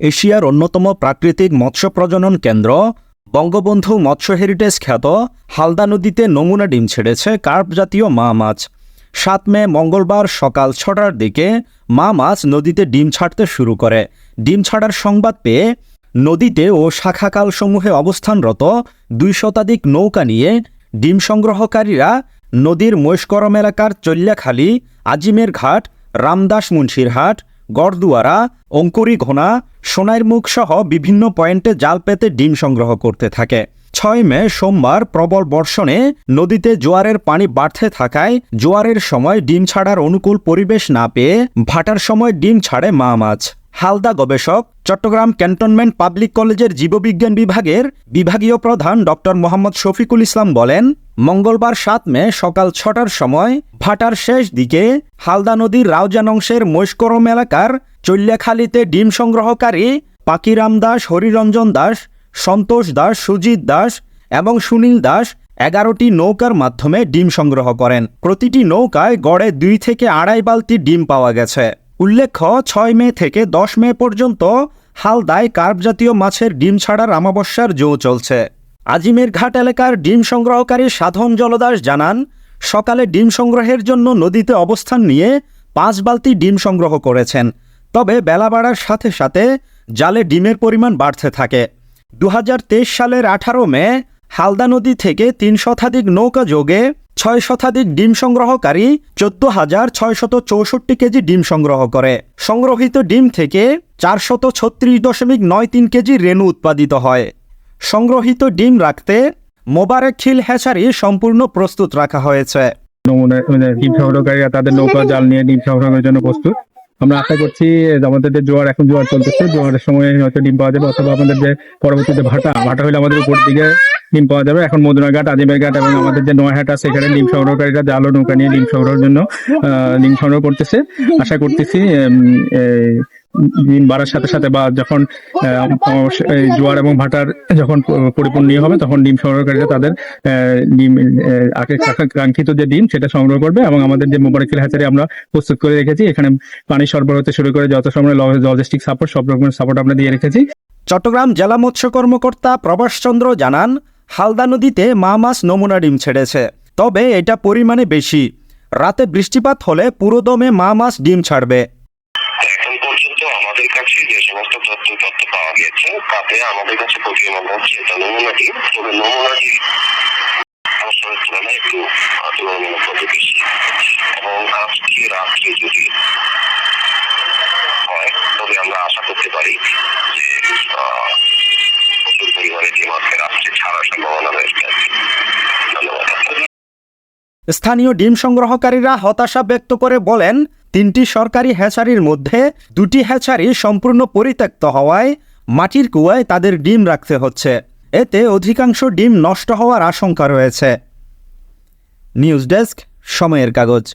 এশিয়ার অন্যতম প্রাকৃতিক মৎস্য প্রজনন কেন্দ্র। বঙ্গবন্ধু মৎস্য হেরিটেজ খ্যাত হালদা নদীতে নমুনা ডিম ছেড়েছে কার্প জাতীয় মা মাছ। সাত মে মঙ্গলবার সকাল ছটার দিকে মা মাছ নদীতে ডিম ছাড়তে শুরু করে। ডিম ছাড়ার সংবাদ পেয়ে নদীতে ও শাখাকালসমূহে অবস্থানরত দুই শতাধিক নৌকা নিয়ে ডিম সংগ্রহকারীরা নদীর মহেশকরম এলাকার চল্যাখালী, আজিমের ঘাট, রামদাস মুন্সির হাট গড়দুয়ারা, অঙ্কুরি ঘোনা, সোনাইর মুখ সহ বিভিন্ন পয়েন্টে জাল পেতে ডিম সংগ্রহ করতে থাকে। ছয় মে সোমবার প্রবল বর্ষণে নদীতে জোয়ারের পানি বাড়তে থাকায় জোয়ারের সময় ডিম ছাড়ার অনুকূল পরিবেশ না পেয়ে ভাটার সময় ডিম ছাড়ে মা মাছ। হালদা গবেষক, চট্টগ্রাম ক্যান্টনমেন্ট পাবলিক কলেজের জীববিজ্ঞান বিভাগের বিভাগীয় প্রধান ডক্টর মোহাম্মদ শফিকুল ইসলাম বলেন, মঙ্গলবার সাত মে সকাল ছটার সময় ভাটার শেষ দিকে হালদা নদীর রাউজান অংশের মৈশকরম এলাকার চল্যাখালীতে ডিম সংগ্রহকারী পাকিরাম দাস, হরিরঞ্জন দাস, সন্তোষ দাস, সুজিত দাস এবং সুনীল দাস এগারোটি নৌকার মাধ্যমে ডিম সংগ্রহ করেন। প্রতিটি নৌকায় গড়ে দুই থেকে আড়াই বালতি ডিম পাওয়া গেছে। উল্লেখ্য, ছয় মে থেকে দশ মে পর্যন্ত হালদায় কার্প জাতীয় মাছের ডিম ছাড়ার আমাবস্যার জো চলছে। আজিমের ঘাট এলাকার ডিম সংগ্রহকারী সাধন জলদাস জানান, সকালে ডিম সংগ্রহের জন্য নদীতে অবস্থান নিয়ে পাঁচ বালতি ডিম সংগ্রহ করেছেন। তবে বেলা বাড়ার সাথে সাথে জালে ডিমের পরিমাণ বাড়তে থাকে। দু হাজার তেইশ সালের আঠারো মে হালদা নদী থেকে তিন শতাধিক নৌকা যোগে ছয় শতাধিক ডিম সংগ্রহকারী চোদ্দ হাজার ছয়শত চৌষট্টি কেজি ডিম সংগ্রহ করে। সংগ্রহিত ডিম থেকে চারশত ছত্রিশ দশমিক নয় তিন কেজি রেণু উৎপাদিত হয়। সংগ্রহিত ডিম রাখতে মোবারক খিল হ্যাচারি সম্পূর্ণ প্রস্তুত রাখা হয়েছে। মানে ডিম সংগ্রহকারীরা তাদের নৌকা জাল নিয়ে ডিম সংগ্রহের জন্য প্রস্তুত। আমরা আশা করছি আমাদের যে জোয়ার এখন জোয়ার চলতেছে জোয়ারের সময় হয়তো ডিম পাওয়া যাবে অথবা আমাদের যে পরবর্তীতে ভাটা ভাটা হলে আমাদের উপর দিকে ডিম পাওয়া যাবে। এখন মদুনা ঘাট, আজিমের ঘাট এবং আমাদের যে নয়হাট আছে সেখানে ডিম সংগ্রহকারীরা জালো নৌকা নিয়ে ডিম সংগ্রহের জন্য ডিম সংগ্রহ করতেছে। আশা করতেছি দিন বাড়ার সাথে সাথে বা যখন জোয়ার এবং ভাটার যখন পরিপূর্ণ হবে, তখন ডিম সংগ্রহকারীরা তাদের ডিম আগে কাঙ্ক্ষিত যে ডিম, সেটা সংগ্রহ করবে এবং আমাদের যে মোবারকিল হ্যাচারি আমরা প্রস্তুত করে রেখেছি, এখানে পানি সরবরাহ হতে শুরু করে যত সময় লজিস্টিক সাপোর্ট সব রকমের সাপোর্ট আমরা দিয়ে রেখেছি। চট্টগ্রাম জেলা মৎস্য কর্মকর্তা প্রভাস চন্দ্র জানান হালদা নদীতে মা মাছ নমুনা ডিম ছেড়েছে। তবে এটা পরিমাণে বেশি। রাতে বৃষ্টিপাত হলে পুরোদমে মা মাছ ডিম ছাড়বে। আমাদের কাছে যে সমস্ত তথ্য তথ্য পাওয়া গেছে, তাতে আমাদের কাছে হচ্ছে এটা নমুনাটি তবে অবসরের তুলনায় একটু বেশি এবং আজকে রাত্রে যদি হয় তবে আমরা আশা করতে পারি যে আহ, প্রচুর পরিমাণে যে মাছের রাত্রে স্থানীয় ডিম সংগ্রহকারীরা হতাশা ব্যক্ত করে বলেন, তিনটি সরকারি হ্যাচারির মধ্যে দুটি হ্যাচারি সম্পূর্ণ পরিত্যক্ত হওয়ায় মাটির কুয়ায় তাদের ডিম রাখতে হচ্ছে। এতে অধিকাংশ ডিম নষ্ট হওয়ার আশঙ্কা রয়েছে। নিউজ ডেস্ক, সময়ের কাগজ।